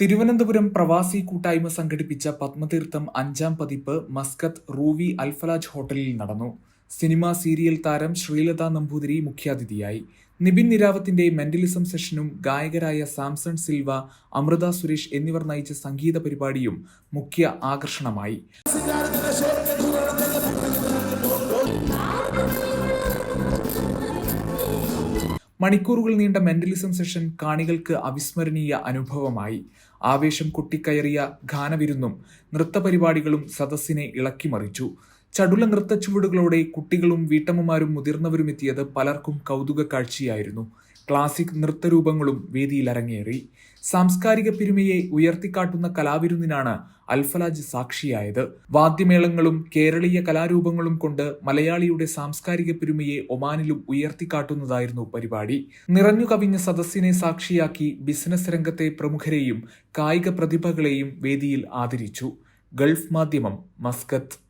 തിരുവനന്തപുരം പ്രവാസി കൂട്ടായ്മ സംഘടിപ്പിച്ച പത്മതീർത്ഥം അഞ്ചാം പതിപ്പ് മസ്കത്ത് റൂവി അൽഫലാജ് ഹോട്ടലിൽ നടന്നു. സിനിമ സീരിയൽ താരം ശ്രീലത നമ്പൂതിരി മുഖ്യാതിഥിയായി. നിബിൻ നിരാവത്തിന്റെ മെന്റലിസം സെഷനും ഗായകരായ സാംസൺ സിൽവ അമൃത സുരേഷ് എന്നിവർ നയിച്ച സംഗീത പരിപാടിയും മുഖ്യ ആകർഷണമായി. മണിക്കൂറുകൾ നീണ്ട മെന്റലിസം സെഷൻ കാണികൾക്ക് അവിസ്മരണീയ അനുഭവമായി. ആവേശം കുട്ടിക്കയറിയ ഗാനവിരുന്നും നൃത്തപരിപാടികളും സദസ്സിനെ ഇളക്കിമറിച്ചു. ചടുല നൃത്തച്ചുവടുകളോടെ കുട്ടികളും വീട്ടമ്മമാരും മുതിർന്നവരും എത്തിയത് പലർക്കും കൗതുക കാഴ്ചയായിരുന്നു ക്ലാസിക് നൃത്തരൂപങ്ങളും വേദിയിൽ അരങ്ങേറി സാംസ്കാരിക പെരുമയെ ഉയർത്തിക്കാട്ടുന്ന കലാവിരുന്നിനാണ് അൽഫലാജ് സാക്ഷിയായത്. വാദ്യമേളങ്ങളും കേരളീയ കലാരൂപങ്ങളും കൊണ്ട് മലയാളിയുടെ സാംസ്കാരിക പെരുമയെ ഒമാനിലും ഉയർത്തിക്കാട്ടുന്നതായിരുന്നു പരിപാടി. നിറഞ്ഞു കവിഞ്ഞ സദസ്സിനെ സാക്ഷിയാക്കി ബിസിനസ് രംഗത്തെ പ്രമുഖരെയും കായിക പ്രതിഭകളെയും വേദിയിൽ ആദരിച്ചു. ഗൾഫ് മാധ്യമം മസ്കത്ത്.